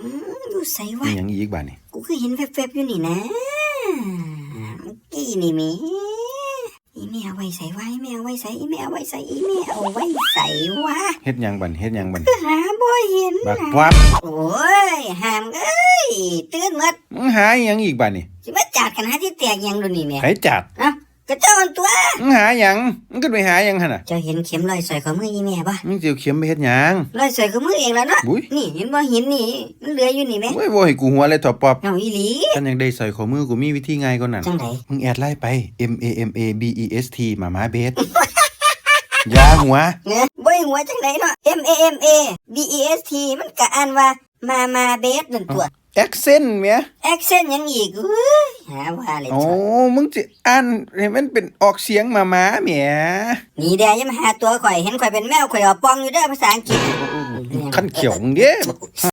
อืมอยู่ใส่มีวะหยังอีกบ้านี่กูเคยเห็นแวบๆอยู่นี่นะเมื่อกี้นี่แหมีอีแม่เอาไว้ใส่ไว้แม่เอาไว้ใส่อีแม่เอาไว้ใส่อีแม่เอาไว้ใส่วะเฮ็ดหยังบันเฮ็ดหยังบันหาบ่เห็นบักวัดโอ้ยหามเอ้ยตื่นหมดมึงหาอีหยังอีกบ้านี่สิมาจัดกันหาที่แตกหยังดูนี่แม่ไผจัด เอ้าก็เจ้าอันตัวมึงหาหยังมึงก็ไปหาหยังหั่นน่ะเจ้าเห็นเข็มรอยสอยของมืออีแม่ปะมึงสิเอาเข็มไปเฮ็ดหยังรอยสอยของมือเองแล้วเนาะบุ้ยนี่เห็นบ่หินนี่มันเหลืออยู่นี่แม่โอ้ยบ่ให้กูหัวเลยถอดปอบเอาอีหลีฉันยังได้ใส่ข้อมือกูมีวิธีง่ายกว่านั้นจังไดมึงแอดไล่ไป M A M A B E S T หมาม้าเบสยาหัวเนี่ยบ่หัวจังไดเนาะ M A M A B E S T มันก็อ่านว่ามามาเบสนั่นตัว แอคเซนต์แหมแอคเซนต์ยังอีกเอ้ยหาว่าเลยโอ้จ้ะมึงสิอ่านให้มันเป็นออกเสียงหมาม้าแหมนี่แดยังมาหาตัวข่อย เห็นข่อยเป็นแมวข่อยเอาปองอยู่เด้อภาษาอังกฤษ ขั้นเขียวมึงเด้